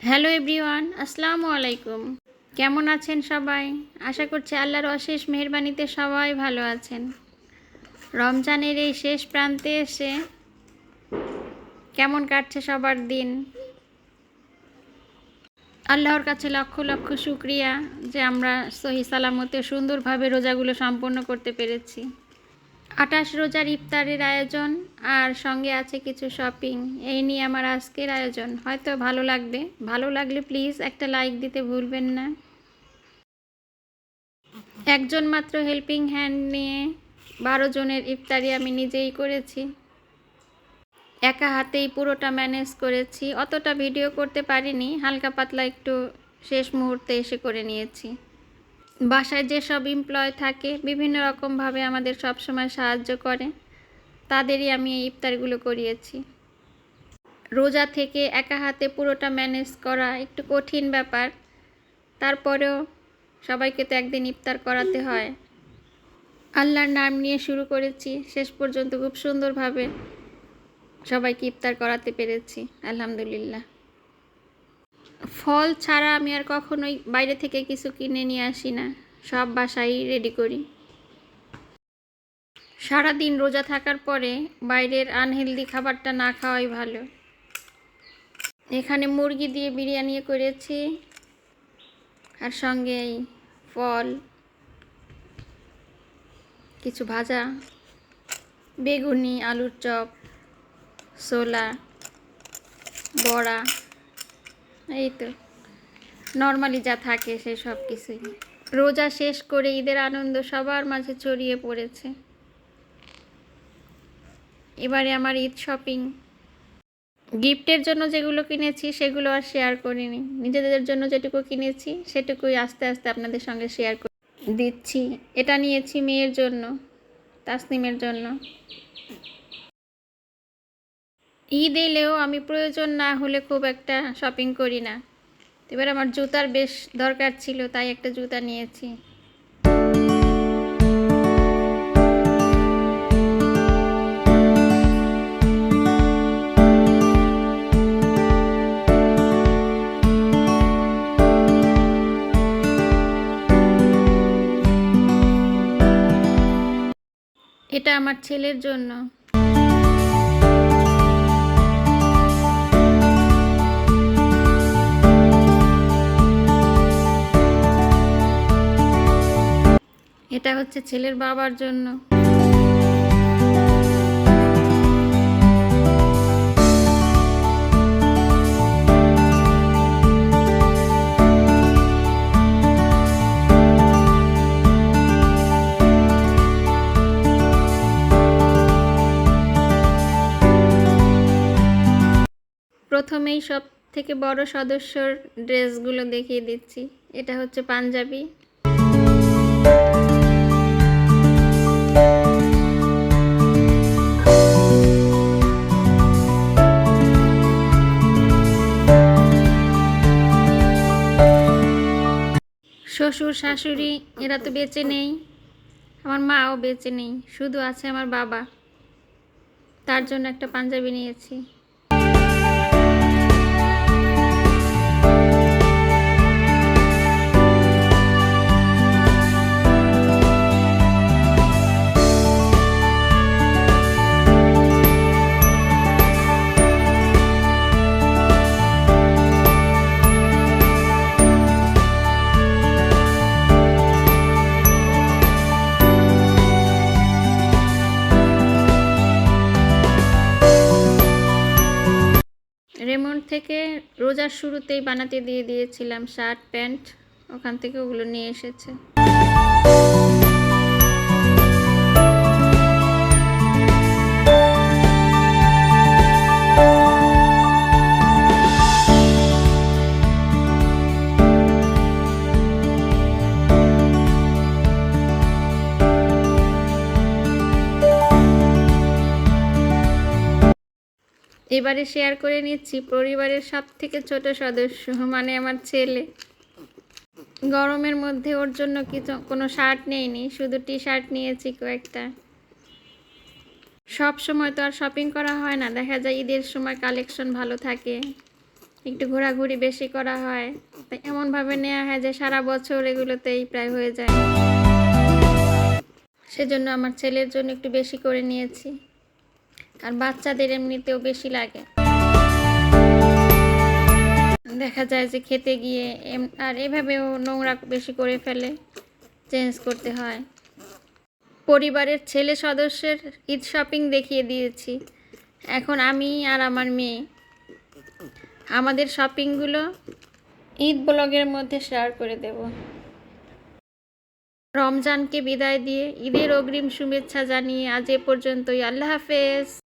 Hello everyone, আসসালামু আলাইকুম। কেমন আছেন সবাই? আশা করছি আল্লাহর অশেষ মেহরবানিতে সবাই ভালো আছেন। রমজানের এই শেষ প্রান্তে এসে কেমন কাটছে সবার দিন? আল্লাহর কাছে লক্ষ লক্ষ শুক্রিয়া যে আমরা সহি সালামতে সুন্দরভাবে রোজাগুলো সম্পন্ন করতে পেরেছি। আটাশ রোজার ইফতারের আয়োজন আর সঙ্গে আছে কিছু শপিং এই নিয়ে আমার আজকের আয়োজন। হয়তো ভালো লাগবে। ভালো লাগলে প্লিজ একটা লাইক দিতে ভুলবেন না। একজন মাত্র হেল্পিং হ্যান্ড নিয়ে বারো জনের ইফতারি আমি নিজেই করেছি। একা হাতেই পুরোটা ম্যানেজ করেছি। অতটা ভিডিও করতে পারিনি। হালকা পাতলা একটু শেষ মুহূর্তে এসে করে নিয়েছি। বাসায় যেসব এমপ্লয় থাকে, বিভিন্ন রকমভাবে আমাদের সব সময় সাহায্য করে। তাদেরই আমি এই ইফতারগুলো করিয়েছি। রোজা থেকে একা হাতে পুরোটা ম্যানেজ করা একটু কঠিন ব্যাপার। তারপরেও সবাইকে তো একদিন ইফতার করাতে হয়। আল্লাহর নাম নিয়ে শুরু করেছি, শেষ পর্যন্ত খুব সুন্দরভাবে সবাইকে ইফতার করাতে পেরেছি, আলহামদুলিল্লাহ। ফল ছাড়া আমি আর কখনোই বাইরে থেকে কিছু কিনে নিয়ে আসি না। সব বাসায় রেডি করি। সারাদিন রোজা থাকার পরে বাইরের আনহেলদি খাবারটা না খাওয়াই ভালো। এখানে মুরগি দিয়ে বিরিয়ানি করেছি আর সঙ্গে এই ফল, কিছু ভাজা, বেগুনি, আলুর চপ, ছোলা, বড়া। এই তো নর্মালি যা থাকে সেই সব কিছুই। রোজা শেষ করে ঈদের আনন্দ সবার মাঝে ছড়িয়ে পড়েছে। এবারে আমার ঈদ শপিং গিফটের জন্য যেগুলো কিনেছি সেগুলো আর শেয়ার করিনি। নিজেদের জন্য যেটুকু কিনেছি সেটুকুই আস্তে আস্তে আপনাদের সঙ্গে শেয়ার করে। দিচ্ছি। এটা নিয়েছি মেয়ের জন্য, তাসনিমের জন্য। ঈদ এলেও আমি প্রয়োজন না হলে খুব একটা শপিং করি না। এবার আমার জুতার বেশ দরকার ছিল, তাই একটা জুতা নিয়েছি। এটা আমার ছেলের জন্য। এটা হচ্ছে ছেলের বাবার জন্য। প্রথমেই সব থেকে বড় সদস্যর ড্রেসগুলো দেখিয়ে দিচ্ছি। এটা হচ্ছে পাঞ্জাবি। শ্বশুর, শাশুড়ি, এরা তো বেঁচে নেই। আমার মাও বেঁচে নেই। শুধু আছে আমার বাবা। তার জন্য একটা পাঞ্জাবি নিয়েছি। রেমন্ড থেকে রোজার শুরুতেই বানাতে দিয়ে দিয়েছিলাম শার্ট প্যান্ট ওখান থেকে ওগুলো নিয়ে এসেছে। এবারে শেয়ার করে নিচ্ছি পরিবারের সব থেকে ছোট সদস্য মানে আমার ছেলে। গরমের মধ্যে ওর জন্য কিছু, কোনো শার্ট নেইনি, শুধু টি শার্ট নিয়েছি কয়েকটা। সব সময় তো আর শপিং করা হয় না, দেখা যায় ঈদের সময় কালেকশন ভালো থাকে, একটু ঘোরাঘুরি বেশি করা হয়। তাই এমনভাবে নেওয়া হয় যে সারা বছর এগুলোতেই প্রায় হয়ে যায়। সেজন্য আমার ছেলের জন্য একটু বেশি করে নিয়েছি। আর বাচ্চাদের এমনিতেও বেশি লাগে। দেখা যায় যে খেতে গিয়ে আর এভাবেও নোংরা বেশি করে ফেলে, চেঞ্জ করতে হয়। পরিবারের ছেলে সদস্যের ঈদ শপিং দেখিয়ে দিয়েছি। এখন আমি আর আমার মেয়ে। আমাদের শপিংগুলো ঈদ ব্লগের মধ্যে শেয়ার করে দেব। রমজানকে বিদায় দিয়ে ঈদের অগ্রিম শুভেচ্ছা জানিয়ে আজ এ পর্যন্তই। আল্লাহ হাফেজ।